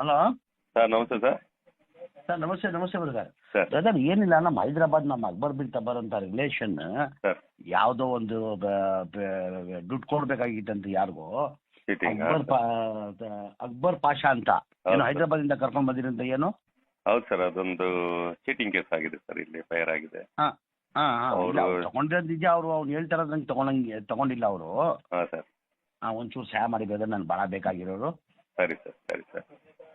Hello? Sir ನಮಸ್ತೆ sir. Sir ನಮಸ್ತೆ ನಮಸ್ತೆ ಬ್ರದರ್. ಸರ್. ಬ್ರದರ್ ಏನಿಲ್ಲ ನಮ್ಮ ಹೈದರಾಬಾದ್ ನಮ್ಮ ಅಕ್ಬರ್ ಬಿನ್ ತಬ್ಬರ್ ಅಂತ ರಿಲೇಷನ್ ಸರ್. ಯಾವುದೋ ಒಂದು ದುಡ್ಡು ಕೊಡ್ಬೇಕಾಗಿತ್ತಂತ ಯಾರಿಗೋ. ಅಕ್ಬರ್ ಪಾ ಅಕ್ಬರ್ ಪಾಷಾ ಅಂತ. ಏನು ಹೌದು. ಹೈದರಾಬಾದಿಂದ ಕರ್ಕೊಂಡ್ ಬಂದಿರಂತ ಏನು? ಹೌದು ಸರ್ ಅದೊಂದು ಚೀಟಿಂಗ್ ಕೇಸ್ ಆಗಿದೆ ಸರ್ ಇಲ್ಲಿ ಫೈರ್ ಆಗಿದೆ. ಹಾ ಹಾ ಇಲ್ಲ, ಅವ್ರು- ಅವ್ರು ತಗೊಂಡಿರೋದು ನಿಜ ಅವರು? ಅವ್ನು ಹೇಳ್ತಾರಂಗೆ ತಗೊಂಡಂಗೆ ತಗೊಂಡಿಲ್ಲ ಅವರು. ಹಾಂ ಸರ್. ಒಂಚೂರು ಸಹಾಯ ಮಾಡಿ ಬ್ರದರ್ ನಾನು ಬಹಳ ಬೇಕಾಗಿರೋರು. ಸರಿ ಸರ್ ಸರಿ ಸರ್.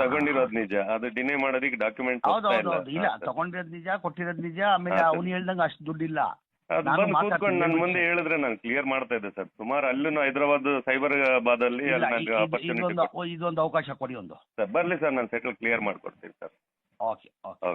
ತಗೊಂಡಿರೋದು ನಿಜ. ಅದು ಡಿನೇ ಮಾಡೋದಕ್ಕೆ ಡಾಕ್ಯುಮೆಂಟ್ ಇಲ್ಲ ತಗೊಂಡಿರೋದ್ ನಿಜ ಕೊಟ್ಟಿರೋದ್ ನಿಜ ಆಮೇಲೆ. ಅವ್ನು ಹೇಳ್ದಂಗ ಅಷ್ಟು ದುಡ್ಡಿಲ್ಲ. ನಾನು ಕೂತ್ಕೊಂಡು ನನ್ನ ಮುಂದೆ ಹೇಳಿದ್ರೆ ನಾನು ಕ್ಲಿಯರ್ ಮಾಡ್ತಾ ಇದ್ದೆ ಸರ್. ಸುಮಾರು ಅಲ್ಲೂ ಹೈದರಾಬಾದ್ ಸೈಬರಾಬಾದ್ ಅಲ್ಲಿ ಅಲ್ಲಿ ಇದೊಂದು ಅವಕಾಶ ಕೊಡಿ ಒಂದು. ಸರ್ ಬರ್ಲಿ ಸರ್ ನಾನು ಸೆಟಲ್ ಕ್ಲಿಯರ್ ಮಾಡ್ಕೊಡ್ತೀನಿ ಸರ್. ಓಕೆ. ಓಕೆ.